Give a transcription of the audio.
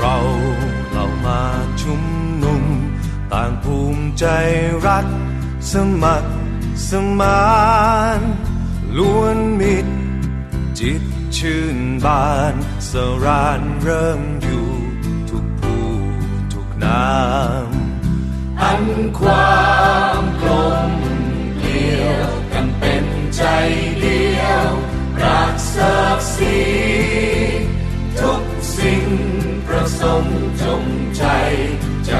เราเรามาชุมนุม ต่างภูมิใจรัก สมัครสมานล้วนมิตร จิตชื่นบานสรานเริ่มอยู่ ทุกภูทุกนาม อันความ สงค์จงใจจะ